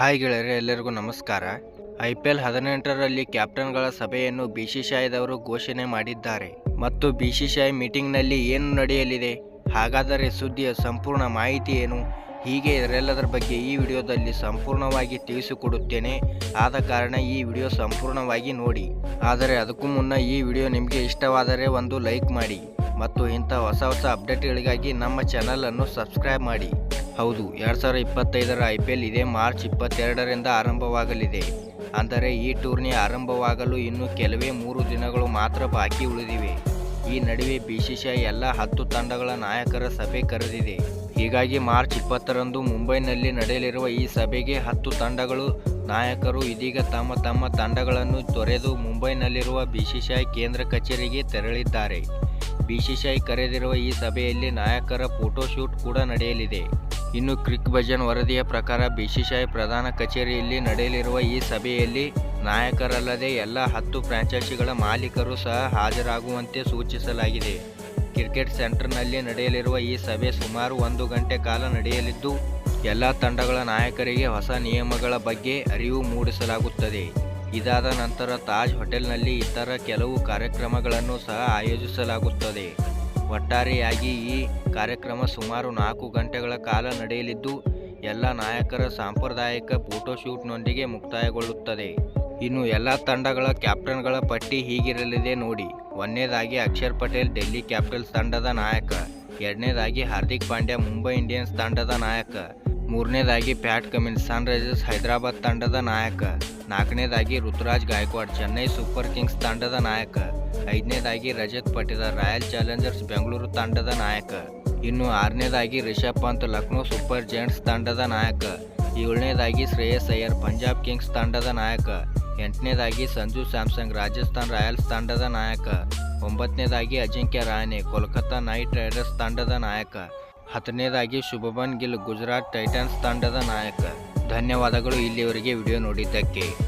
Hi ಗೆಳೆಯರೆ, ಎಲ್ಲರಿಗೂ ನಮಸ್ಕಾರ. ಐ ಪಿ ಎಲ್ ಹದಿನೆಂಟರಲ್ಲಿ ಕ್ಯಾಪ್ಟನ್ಗಳ ಸಭೆಯನ್ನು ಬಿ ಸಿ ಸಿ ಬಿಸಿಸಿಐದವರು ಘೋಷಣೆ ಮಾಡಿದ್ದಾರೆ. ಮತ್ತು ಬಿ ಸಿ ಬಿಸಿಸಿಐ ಮೀಟಿಂಗ್ನಲ್ಲಿ ಏನು ನಡೆಯಲಿದೆ, ಹಾಗಾದರೆ ಸುದ್ದಿಯ ಸಂಪೂರ್ಣ ಮಾಹಿತಿ ಏನು? ಹೀಗೆ ಇದರೆಲ್ಲದರ ಬಗ್ಗೆ ಈ ವಿಡಿಯೋದಲ್ಲಿ ಸಂಪೂರ್ಣವಾಗಿ ತಿಳಿಸಿಕೊಡುತ್ತೇನೆ. ಆದ ಕಾರಣ ಈ ವಿಡಿಯೋ ಸಂಪೂರ್ಣವಾಗಿ ನೋಡಿ. ಆದರೆ ಅದಕ್ಕೂ ಮುನ್ನ ಈ ವಿಡಿಯೋ ನಿಮಗೆ ಇಷ್ಟವಾದರೆ ಒಂದು ಲೈಕ್ ಮಾಡಿ. ಮತ್ತು ಇಂಥ ಹೊಸ ಹೊಸ ಅಪ್ಡೇಟ್ಗಳಿಗಾಗಿ ನಮ್ಮ ಚಾನಲನ್ನು ಸಬ್ಸ್ಕ್ರೈಬ್ ಮಾಡಿ. ಹೌದು, ಎರಡು ಸಾವಿರದ ಇಪ್ಪತ್ತೈದರ ಐ ಪಿ ಎಲ್ ಇದೇ ಮಾರ್ಚ್ ಇಪ್ಪತ್ತೆರಡರಿಂದ ಆರಂಭವಾಗಲಿದೆ. ಅಂದರೆ ಈ ಟೂರ್ನಿ ಆರಂಭವಾಗಲು ಇನ್ನು ಕೆಲವೇ ಮೂರು ದಿನಗಳು ಮಾತ್ರ ಬಾಕಿ ಉಳಿದಿವೆ. ಈ ನಡುವೆ ಬಿಸಿಸಿಐ ಎಲ್ಲ ಹತ್ತು ತಂಡಗಳ ನಾಯಕರ ಸಭೆ ಕರೆದಿದೆ. ಹೀಗಾಗಿ ಮಾರ್ಚ್ ಇಪ್ಪತ್ತರಂದು ಮುಂಬೈನಲ್ಲಿ ನಡೆಯಲಿರುವ ಈ ಸಭೆಗೆ ಹತ್ತು ತಂಡಗಳು ನಾಯಕರು ಇದೀಗ ತಮ್ಮ ತಮ್ಮ ತಂಡಗಳನ್ನು ತೊರೆದು ಮುಂಬೈನಲ್ಲಿರುವ ಬಿಸಿಸಿಐ ಕೇಂದ್ರ ಕಚೇರಿಗೆ ತೆರಳಿದ್ದಾರೆ. ಬಿಸಿಸಿಐ ಕರೆದಿರುವ ಈ ಸಭೆಯಲ್ಲಿ ನಾಯಕರ ಫೋಟೋಶೂಟ್ ಕೂಡ ನಡೆಯಲಿದೆ. ಇನ್ನು ಕ್ರಿಕ್ ಭಜನ್ ವರದಿಯ ಪ್ರಕಾರ ಬಿಸಿಸಿಐ ಪ್ರಧಾನ ಕಚೇರಿಯಲ್ಲಿ ನಡೆಯಲಿರುವ ಈ ಸಭೆಯಲ್ಲಿ ನಾಯಕರಲ್ಲದೆ ಎಲ್ಲ ಹತ್ತು ಫ್ರಾಂಚೈಸಿಗಳ ಮಾಲೀಕರು ಸಹ ಹಾಜರಾಗುವಂತೆ ಸೂಚಿಸಲಾಗಿದೆ. ಕ್ರಿಕೆಟ್ ಸೆಂಟರ್ನಲ್ಲಿ ನಡೆಯಲಿರುವ ಈ ಸಭೆ ಸುಮಾರು ಒಂದು ಗಂಟೆ ಕಾಲ ನಡೆಯಲಿದ್ದು, ಎಲ್ಲ ತಂಡಗಳ ನಾಯಕರಿಗೆ ಹೊಸ ನಿಯಮಗಳ ಬಗ್ಗೆ ಅರಿವು ಮೂಡಿಸಲಾಗುತ್ತದೆ. ಇದಾದ ನಂತರ ತಾಜ್ ಹೋಟೆಲ್ನಲ್ಲಿ ಇತರ ಕೆಲವು ಕಾರ್ಯಕ್ರಮಗಳನ್ನು ಸಹ ಆಯೋಜಿಸಲಾಗುತ್ತದೆ. ಒಟ್ಟಾರೆಯಾಗಿ ಈ ಕಾರ್ಯಕ್ರಮ ಸುಮಾರು ನಾಲ್ಕು ಗಂಟೆಗಳ ಕಾಲ ನಡೆಯಲಿದ್ದು, ಎಲ್ಲ ನಾಯಕರ ಸಾಂಪ್ರದಾಯಿಕ ಫೋಟೋಶೂಟ್ನೊಂದಿಗೆ ಮುಕ್ತಾಯಗೊಳ್ಳುತ್ತದೆ. ಇನ್ನು ಎಲ್ಲ ತಂಡಗಳ ಕ್ಯಾಪ್ಟನ್ಗಳ ಪಟ್ಟಿ ಹೀಗಿರಲಿದೆ ನೋಡಿ. ಒಂದನೇದಾಗಿ ಅಕ್ಷರ್ ಪಟೇಲ್, ಡೆಲ್ಲಿ ಕ್ಯಾಪಿಟಲ್ಸ್ ತಂಡದ ನಾಯಕ. ಎರಡನೇದಾಗಿ ಹಾರ್ದಿಕ್ ಪಾಂಡ್ಯ, ಮುಂಬೈ ಇಂಡಿಯನ್ಸ್ ತಂಡದ ನಾಯಕ. ಮೂರನೇದಾಗಿ ಪ್ಯಾಟ್ ಕಮಿನ್ಸ್ ಸನ್ರೈಸರ್ಸ್ ಹೈದರಾಬಾದ್ ತಂಡದ ನಾಯಕ. ನಾಲ್ಕನೇದಾಗಿ ಋತುರಾಜ್ ಗಾಯಕ್ವಾಡ್, ಚೆನ್ನೈ ಸೂಪರ್ ಕಿಂಗ್ಸ್ ತಂಡದ ನಾಯಕ. ಐದನೇದಾಗಿ ರಜತ್ ಪಟಿದಾರ್ ರಾಯಲ್ ಚಾಲೆಂಜರ್ಸ್ ಬೆಂಗಳೂರು ತಂಡದ ನಾಯಕ. ಇನ್ನು ಆರನೇದಾಗಿ ರಿಷಬ್ ಪಂತ್, ಲಕ್ನೋ ಸೂಪರ್ ಜೈಂಟ್ಸ್ ತಂಡದ ನಾಯಕ. ಏಳನೇದಾಗಿ ಶ್ರೇಯಸ್ ಅಯ್ಯರ್, ಪಂಜಾಬ್ ಕಿಂಗ್ಸ್ ತಂಡದ ನಾಯಕ. ಎಂಟನೇದಾಗಿ ಸಂಜು ಸ್ಯಾಮ್ಸಂಗ್, ರಾಜಸ್ಥಾನ್ ರಾಯಲ್ಸ್ ತಂಡದ ನಾಯಕ. ಒಂಬತ್ತನೇದಾಗಿ ಅಜಿಂಕ್ಯ ರಾಯನೆ ಕೋಲ್ಕತ್ತಾ ನೈಟ್ ರೈಡರ್ಸ್ ತಂಡದ ನಾಯಕ. ಹತ್ತನೇದಾಗಿ ಶುಭಮನ್ ಗಿಲ್ ಗುಜರಾತ್ ಟೈಟನ್ಸ್ ತಂಡದ ನಾಯಕ. ಧನ್ಯವಾದಗಳು ಇಲ್ಲಿಯವರೆಗೆ ವಿಡಿಯೋ ನೋಡಿದ್ದಕ್ಕೆ.